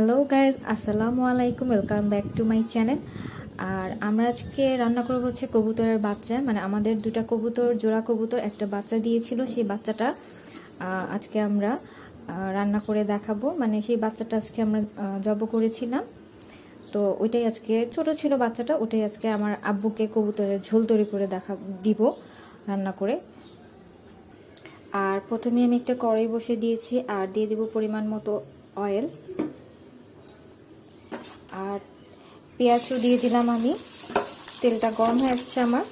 Hello guys আসসালামু আলাইকুম welcome back to my channel আর আমরা আজকে রান্না করব হচ্ছে কবুতরের বাচ্চা। মানে আমাদের দুটা কবুতর, জোড়া কবুতর একটা বাচ্চা দিয়েছিল, সেই বাচ্চাটা আজকে আমরা রান্না করে দেখাবো। মানে সেই বাচ্চাটা আজকে আমরা জব করেছিলাম। তো ওইটাই আজকে, ছোট ছিল বাচ্চাটা ওটাই আজকে আমার আব্বুকে কবুতরের ঝোল তৈরি করে দেখা, দিব, রান্না করে। আর প্রথমে আমি একটা কড়াই বসে দিয়েছি, আর দিয়ে দেবো পরিমাণ মতো অয়েল পেঁয়াজও দিয়ে দিলাম আমি। তেলটা গরম হয়ে আসছে আমার।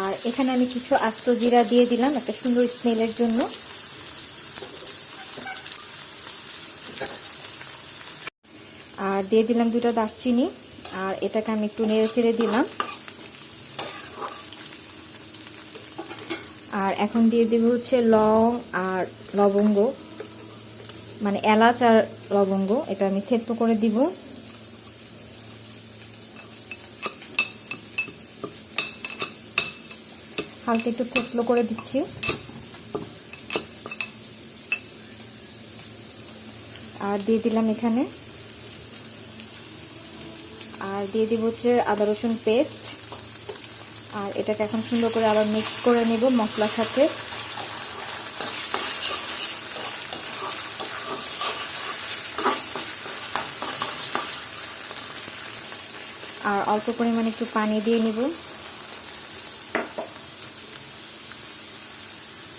আর এখানে আমি কিছু আস্ত জিরা দিয়ে দিলাম, একটা সুন্দর স্মেলের জন্য। আর দিয়ে দিলাম দুটো দারচিনি। আর এটাকে আমি একটু নেড়ে চেড়ে দিলাম। আর এখন দিয়ে দেবো হচ্ছে লং আর লবঙ্গ। মানে এলাচ আর লবঙ্গ, এটা আমি থেতো করে দিব। হালকা একটু থেতলো করে দিচ্ছি। আর দিয়ে দিলাম এখানে। আর দিয়ে দিব হচ্ছে আদা রসুন পেস্ট। আর এটাকে এখন সুন্দর করে আবার মিক্স করে নিব মশলার সাথে। আর অল্প পরিমাণে একটু পানি দিয়ে নিব।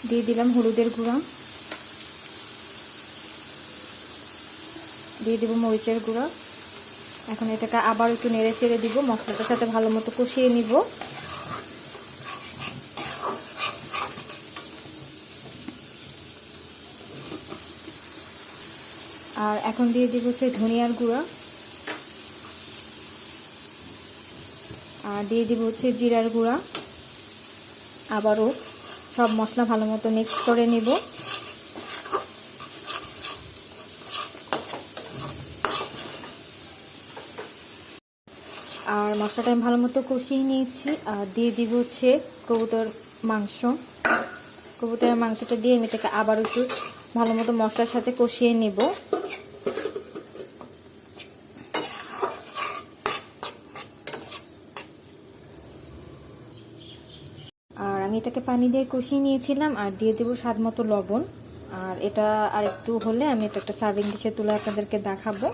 দিয়ে দিলাম হলুদের গুঁড়া। দিয়ে দিব মরিচের গুঁড়া। এখন এটাকে আবার একটু নেড়ে চেড়ে দিব, মশলাটার সাথে ভালো মতো কষিয়ে নিব। আর এখন দিয়ে দিব হচ্ছে ধনিয়ার গুঁড়া। আর দিয়ে দিব হচ্ছে জিরার গুঁড়া। আবারও সব মশলা ভালো মতো মিক্স করে নিব। আর মশলাটা আমি ভালো মতো কষিয়ে নিয়েছি। আর দিয়ে দিব হচ্ছে কবুতর মাংস। কবুতরের মাংসটা দিয়ে আমি এটাকে আবার একটু ভালো মতো মশলার সাথে কষিয়ে নেব। আর আমি এটাকে পানি দিয়ে কষিয়ে নিয়েছিলাম আর দিয়ে দেবো স্বাদ মতো লবণ। আর এটা আর একটু হলে আমি এটা একটা সার্ভিং ডিশে তুলে আপনাদেরকে দেখাবো।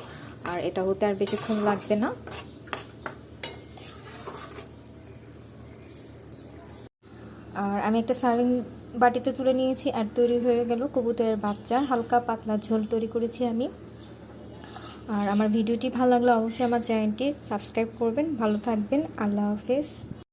আর এটা হতে আর বেশিক্ষণ লাগবে না। আর আমি একটা সার্ভিং বাটিতে তুলে নিয়েছি, আর তৈরি হয়ে গেল কবুতরের বাচ্চা। হালকা পাতলা ঝোল তৈরি করেছি আমি। আর আমার ভিডিওটি ভালো লাগলে অবশ্যই আমার চ্যানেলটি সাবস্ক্রাইব করবেন। ভালো থাকবেন। আল্লাহ হাফেজ।